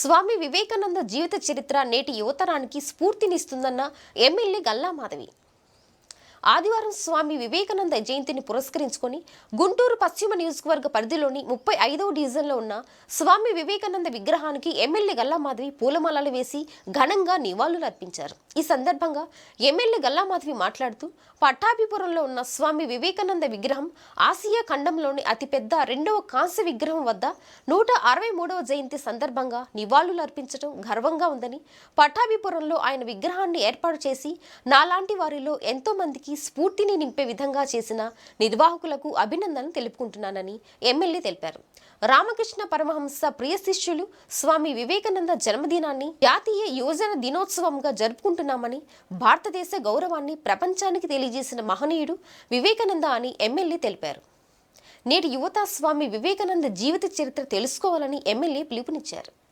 స్వామి వివేకానంద జీవిత చరిత్ర నేటి యువతరానికి స్ఫూర్తినిస్తుందన్న ఎమ్మెల్యే గల్లా మాధవి. ఆదివారం స్వామి వివేకానంద జయంతిని పురస్కరించుకొని గుంటూరు పశ్చిమ నియోజకవర్గ పరిధిలోని ముప్పై ఐదవ డివిజన్లో ఉన్న స్వామి వివేకానంద విగ్రహానికి ఎమ్మెల్యే గల్లామాధవి పూలమాలలు వేసి ఘనంగా నివాళులు అర్పించారు. ఈ సందర్భంగా ఎమ్మెల్యే గల్లామాధవి మాట్లాడుతూ పట్టాభిపురంలో ఉన్న స్వామి వివేకానంద విగ్రహం ఆసియా ఖండంలోని అతిపెద్ద రెండవ కాంస్య విగ్రహం వద్ద నూట అరవై మూడవ జయంతి సందర్భంగా నివాళులు అర్పించడం గర్వంగా ఉందని పట్టాభిపురంలో ఆయన విగ్రహాన్ని ఏర్పాటు చేసి నాలాంటి వారిలో ఎంతో మందికి స్ఫూర్తిని నింపే విధంగా చేసిన నిర్వాహకులకు అభినందనలు తెలుపుకుంటున్నానని ఎమ్మెల్యే తెలిపారు. రామకృష్ణ పరమహంస ప్రియ శిష్యులు స్వామి వివేకానంద జన్మదినాన్ని జాతీయ యువజన దినోత్సవంగా జరుపుకుంటున్నామని భారతదేశ గౌరవాన్ని ప్రపంచానికి తెలియజేసిన మహనీయుడు వివేకానంద అని ఎమ్మెల్యే తెలిపారు. నేటి యువత స్వామి వివేకానంద జీవిత చరిత్ర తెలుసుకోవాలని ఎమ్మెల్యే పిలుపునిచ్చారు.